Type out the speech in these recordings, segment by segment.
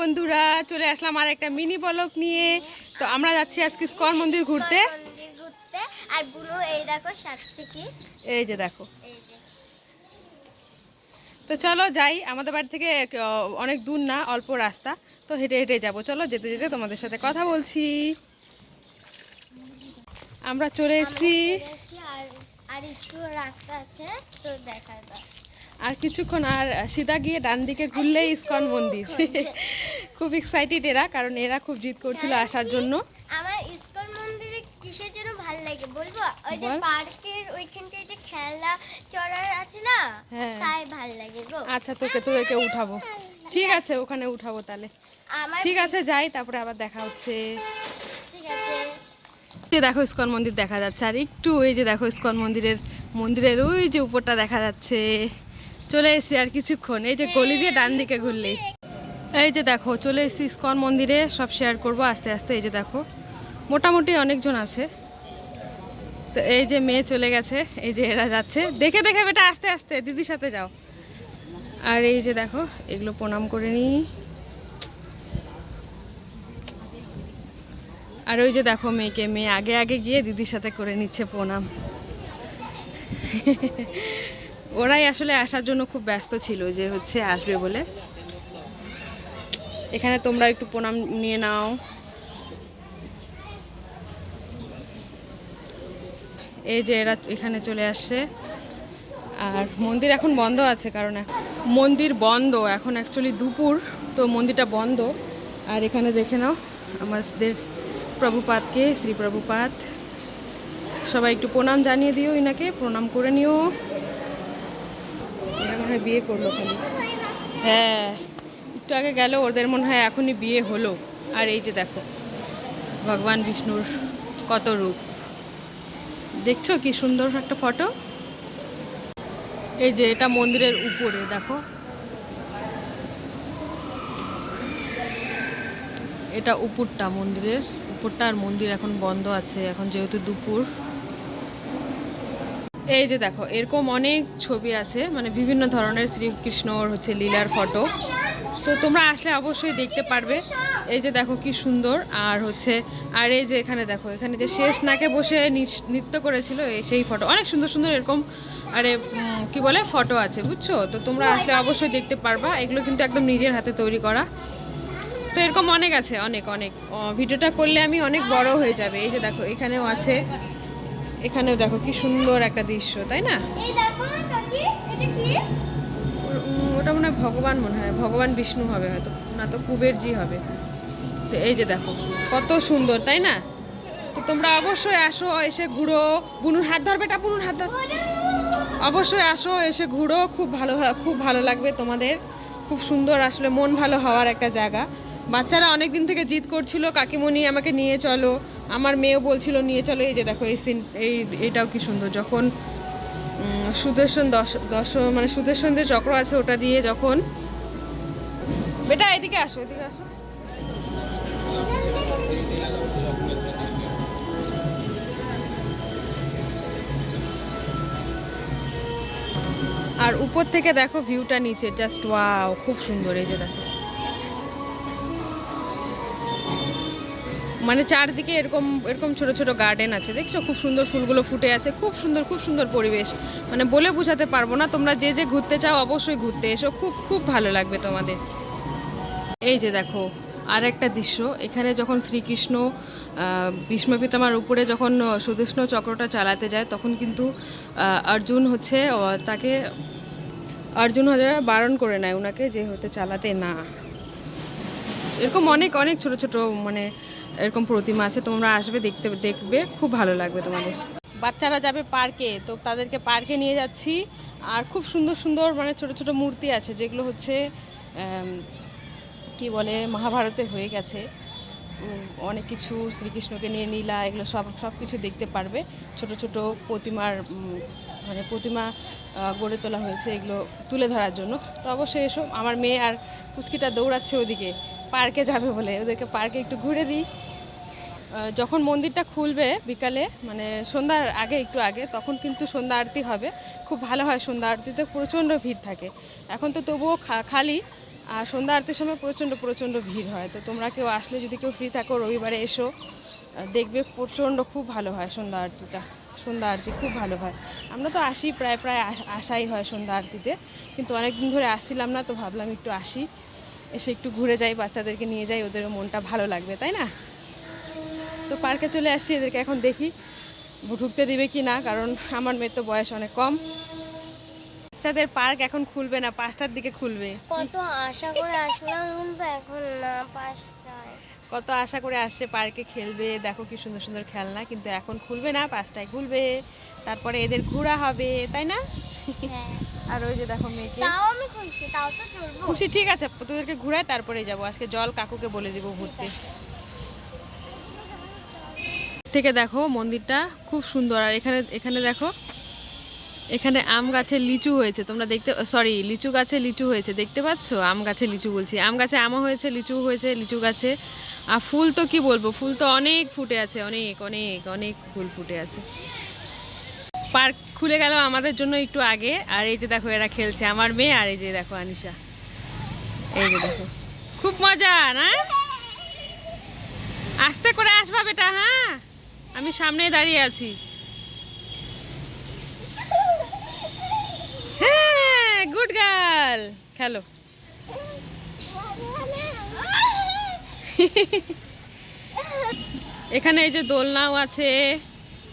বন্ধুরা চলে আসলাম আর একটা মিনি বলক নিয়ে। তো আমরা যাচ্ছি আজকে স্কর মন্দির ঘুরতে। আর বুড়ো এই দেখো কি? এই যে দেখো। তো চলো যাই আমাদের বাড়ি থেকে অনেক দূর না অল্প রাস্তা। তো হেঁটে হেঁটে যাব। চলো যেতে যেতে তোমাদের সাথে কথা বলছি। আমরা চলে এসেছি। আর একটু রাস্তা আছে তো দেখা দাও আর কিছুক্ষণ আর সিধা গিয়ে ডান দিকে ঘুরলেই ইস্কন মন্দির খুব এক্সাইটেড এরা কারণ এরা খুব জিদ করছিল আসার জন্য। আমার ইসকন মন্দিরে কিসের জন্য ভালো লাগে বলব? ওই যে। পার্কের ওইখানটায় যে খেলা চড়ার আছে না? হ্যাঁ। তাই ভালো লাগে গো। আচ্ছা তোকে তোদেরকে উঠাবো। ঠিক আছে ওখানে উঠাবো তাহলে। ঠিক আছে যাই তারপরে আবার দেখা হচ্ছে। ঠিক আছে। যে দেখো ইস্কন মন্দির দেখা যাচ্ছে। আর একটু ওই যে দেখো ইস্কন মন্দিরের মন্দিরের ওই যে উপরটা দেখা যাচ্ছে। চলে এসেছি আর কিছুক্ষণ। এই যে গলি দিয়ে ডান দিকে ঘুরলেই এই যে দেখো, চলে এসেছি ইস্কন মন্দিরে। সব শেয়ার করব আস্তে আস্তে, এই যে দেখো। মোটামুটি অনেকজন আছে। তো এই যে মেয়ে চলে গেছে, এই যে এরা যাচ্ছে। দেখে দেখে বেটা, আস্তে আস্তে, দিদির সাথে যাও। আর এই যে দেখো, এগুলো প্রণাম করে নিই। আর ওই যে দেখো মেয়েকে, মেয়ে আগে আগে গিয়ে দিদির সাথে করে নিচ্ছে প্রণাম। ওরাই আসলে আসার জন্য খুব ব্যস্ত ছিল যে হচ্ছে আসবে বলে। এখানে তোমরা একটু প্রণাম নিয়ে নাও। এই যে এরা এখানে চলে আসছে। আর মন্দির এখন বন্ধ আছে কারণ মন্দির বন্ধ। এখন অ্যাকচুয়ালি দুপুর, তো মন্দিরটা বন্ধ। আর এখানে দেখে নাও আমাদের প্রভুপাতকে শ্রী প্রভুপাত সবাই একটু প্রণাম জানিয়ে দিও ইনাকে, প্রণাম করে নিও। হয় বিয়ে করল খালি। হ্যাঁ একটু আগে গেল, ওদের মনে হয় এখনই বিয়ে হলো। আর এই যে দেখো, ভগবান বিষ্ণুর কত রূপ। দেখছ কি সুন্দর একটা ফটো? এই যে এটা মন্দিরের উপরে, দেখো। এটা উপরটা মন্দিরের, উপরটা আর মন্দির এখন বন্ধ আছে, এখন যেহেতু দুপুর। এই যে দেখো, এরকম অনেক ছবি আছে মানে বিভিন্ন ধরনের শ্রীকৃষ্ণর হচ্ছে লীলার ফটো তো তোমরা আসলে অবশ্যই দেখতে পারবে। এই যে দেখো কি সুন্দর, আর হচ্ছে, আর এই যে এখানে দেখো, এখানে যে শেষ নাকে বসে নৃত্য করেছিল সেই ফটো অনেক সুন্দর সুন্দর এরকম, আরে কি বলে ফটো আছে, বুঝছ? তো তোমরা আসলে অবশ্যই দেখতে পারবা। এগুলো কিন্তু একদম নিজের হাতে তৈরি করা। তো এরকম অনেক আছে, অনেক অনেক। ভিডিওটা করলে আমি অনেক বড় হয়ে যাবে। এই যে দেখো, এখানেও আছে। এখানেও দেখো কি সুন্দর একটা দৃশ্য তাই না? ওটা মনে হয় ভগবান মনে হয় ভগবান বিষ্ণু হবে হয়তো না তো কুবেরজি হবে। তো এই যে দেখো কত সুন্দর তাই না? তো তোমরা অবশ্যই আসো এসে ঘুরো। বুনুর হাত ধরবে এটা বুনুর হাত ধর। অবশ্যই আসো এসে ঘুরো খুব ভালো খুব ভালো লাগবে তোমাদের। খুব সুন্দর আসলে মন ভালো হওয়ার একটা জায়গা। বাচ্চারা অনেক দিন থেকে জিদ করছিল, কাকিমণি, আমাকে নিয়ে চলো। আমার মেয়েও বলছিল, নিয়ে চলো। এই যে দেখো, এই সিন, এই, এটাও কি সুন্দর। যখন সুদর্শন দশ দশ মানে সুদর্শন যে চক্র আছে ওটা দিয়ে যখন বেটা, এদিকে আসো এদিকে আসো। আর উপর থেকে দেখো ভিউটা নিচে জাস্ট ওয়াও খুব সুন্দর, এই যে দেখো। মানে চারদিকে এরকম এরকম ছোট ছোট গার্ডেন আছে, দেখছ? খুব সুন্দর ফুলগুলো ফুটে আছে, খুব সুন্দর খুব সুন্দর পরিবেশ। মানে বলে বোঝাতে পারব না, তোমরা যে যে ঘুরতে চাও অবশ্যই ঘুরতে এসো, খুব খুব ভালো লাগবে তোমাদের। এই যে দেখো আর একটা দৃশ্য, এখানে যখন শ্রীকৃষ্ণ ভীষ্ম পিতামার উপরে যখন সুদৃষ্ণ চক্রটা চালাতে যায়, তখন কিন্তু অর্জুন হচ্ছে তাকে, অর্জুন হচ্ছে বারণ করে নেয় ওনাকে যে হতে চালাতে না। এরকম অনেক অনেক ছোট ছোট মানে এরকম প্রতিমা আছে, তোমরা আসবে, দেখতে, দেখবে, খুব ভালো লাগবে তোমাদের। বাচ্চারা যাবে পার্কে, তো তাদেরকে পার্কে নিয়ে যাচ্ছি। আর খুব সুন্দর সুন্দর মানে ছোট ছোট মূর্তি আছে, যেগুলো হচ্ছে কি বলে, মহাভারতে হয়ে গেছে। অনেক কিছু শ্রীকৃষ্ণকে নিয়ে নীলা এগুলো সব সব কিছু দেখতে পারবে। ছোট ছোট প্রতিমার মানে প্রতিমা গড়ে তোলা হয়েছে এগুলো তুলে ধরার জন্য। তো অবশ্যই এসব আমার মেয়ে আর পুচকিটা দৌড়াচ্ছে ওদিকে। পার্কে যাবে বলে, ওদেরকে পার্কে একটু ঘুরে দিই। যখন মন্দিরটা খুলবে বিকালে মানে সন্ধ্যার আগে, একটু আগে, তখন কিন্তু সন্ধ্যা আরতি হবে। খুব ভালো হয় সন্ধ্যা আরতিতে, প্রচণ্ড ভিড় থাকে। এখন তো তবুও খালি, আর সন্ধ্যা আরতির সময় প্রচণ্ড প্রচণ্ড ভিড় হয়। তো তোমরা কেউ আসলে যদি কেউ ফ্রি থাকো, রবিবারে এসো দেখবে প্রচণ্ড, খুব ভালো হয় সন্ধ্যা আরতিটা। সন্ধ্যা আরতি খুব ভালো হয়। আমরা তো আসি, প্রায় প্রায় আস- আসাই হয় সন্ধ্যা আরতিতে। কিন্তু অনেক দিন ধরে আসছিলাম না, তো ভাবলাম একটু আসি। এসে একটু ঘুরে যাই, বাচ্চাদেরকে নিয়ে যাই, ওদেরও মনটা ভালো লাগবে, তাই না? পার্কে চলে আসি এদেরকে এখন দেখি। ঢুকতে দিবে কি না কারণ আমার মেয়ের তো বয়স অনেক কম। বাচ্চাদের পার্ক এখন খুলবে না পাঁচটার দিকে খুলবে। কত আশা করে আসলাম কিন্তু এখন না পাঁচটায়। কত আশা করে আসছে পার্কে খেলবে দেখো কি সুন্দর সুন্দর খেলনা কিন্তু এখন খুলবে না পাঁচটায় খুলবে। তারপরে এদের ঘোরা হবে তাই না? হ্যাঁ। আর ওই যে দেখো মেয়েকে। তাও আমি খুশি তাও তো চলবো। খুশি ঠিক আছে তোদেরকে ঘুরায় তারপরে যাব। আজকে জল কাকুকে বলে দিব ঘুরতে। থেকে দেখো মন্দিরটা খুব সুন্দর। আর এখানে এখানে দেখো, এখানে আম গাছে লিচু হয়েছে। তোমরা দেখতে সরি লিচু গাছে লিচু হয়েছে। দেখতে পাচ্ছ? আম গাছে লিচু বলছি। আম গাছে আমও হয়েছে, লিচু হয়েছে, লিচু গাছে। আর ফুল তো কি বলব? ফুল তো অনেক ফুটে আছে, অনেক অনেক অনেক ফুল ফুটে আছে। পার্ক খুলে গেল আমাদের জন্য একটু আগে। আর এই যে দেখো, এরা খেলছে। আমার মেয়ে আর এই যে দেখো, আনিশা। এই যে দেখো। খুব মজা, না? আস্তে করে আসবা বেটা হ্যাঁ? আমি সামনে দাঁড়িয়ে আছি। হ্যাঁ গুড গার্ল খেলো। এখানে এই যে দোলনাও আছে,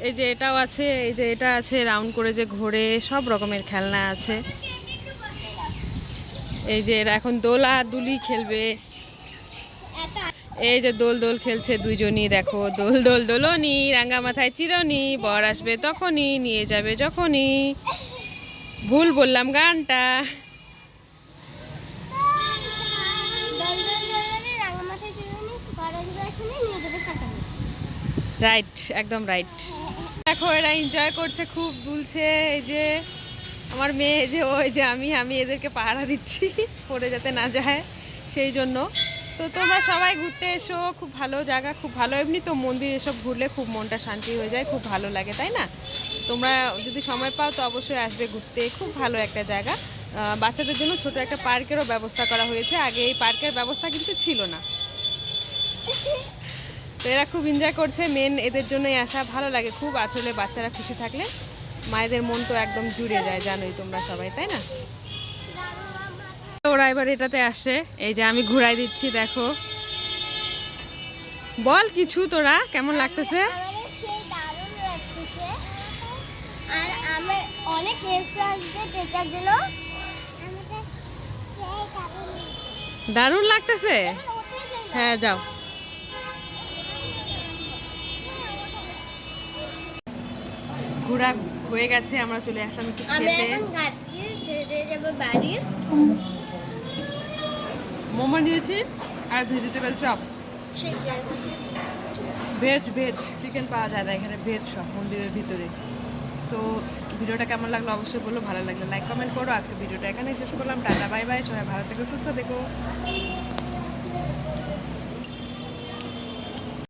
এই যে এটাও আছে, এই যে এটা আছে রাউন্ড করে যে ঘোরে, সব রকমের খেলনা আছে। এই যে এরা এখন দোলা দুলি খেলবে। এই যে দোল দোল খেলছে দুইজনই, দেখো, দোল দোল দোলনি রাঙ্গা মাথায় চিরনি, বর আসবে তখনই, নিয়ে যাবে যখনই। ভুল বললাম গানটা। রাইট একদম রাইট দেখো, এরা এনজয় করছে, খুব দুলছে, এই যে আমার মেয়ে যে ওই যে আমি আমি এদেরকে পাহারা দিচ্ছি, পড়ে যাতে না যায়, সেই জন্য। তো তোমরা সবাই ঘুরতে এসো, খুব ভালো জায়গা, খুব ভালো। এমনি তো মন্দির এসব ঘুরলে খুব মনটা শান্তি হয়ে যায়, খুব ভালো লাগে, তাই না? তোমরা যদি সময় পাও তো অবশ্যই আসবে ঘুরতে, খুব ভালো একটা জায়গা। বাচ্চাদের জন্য ছোট একটা পার্কেরও ব্যবস্থা করা হয়েছে। আগে এই পার্কের ব্যবস্থা কিন্তু ছিল না। তো এরা খুব এনজয় করছে মেন এদের জন্যই আসা। ভালো লাগে, খুব আসলে বাচ্চারা খুশি থাকলে। মায়েদের মন তো একদম জুড়ে যায়, জানোই তোমরা সবাই, তাই না? ওরা এবার এটাতে আসে। এই যে আমি ঘুরাই দিচ্ছি দেখো। বল কিছু তোরা কেমন লাগতেছে? দারুণ লাগতেছে। আর আমার অনেক দারুণ। হ্যাঁ যাও। ঘোরা হয়ে গেছে আমরা চলে আসলাম একটু খেতে। বাড়ি। মোমো নিয়েছি আর vegetable chop veg veg chicken পাওয়া যায় না এখানে ভেজ সব মন্দিরের ভিতরে। তো ভিডিওটা কেমন লাগল অবশ্যই বলো, ভালো লাগল লাইক কমেন্ট করো। আজকে ভিডিওটা এখানেই শেষ করলাম, টাটা বাই বাই সবাই ভালো থেকে, সুস্থ থেকো।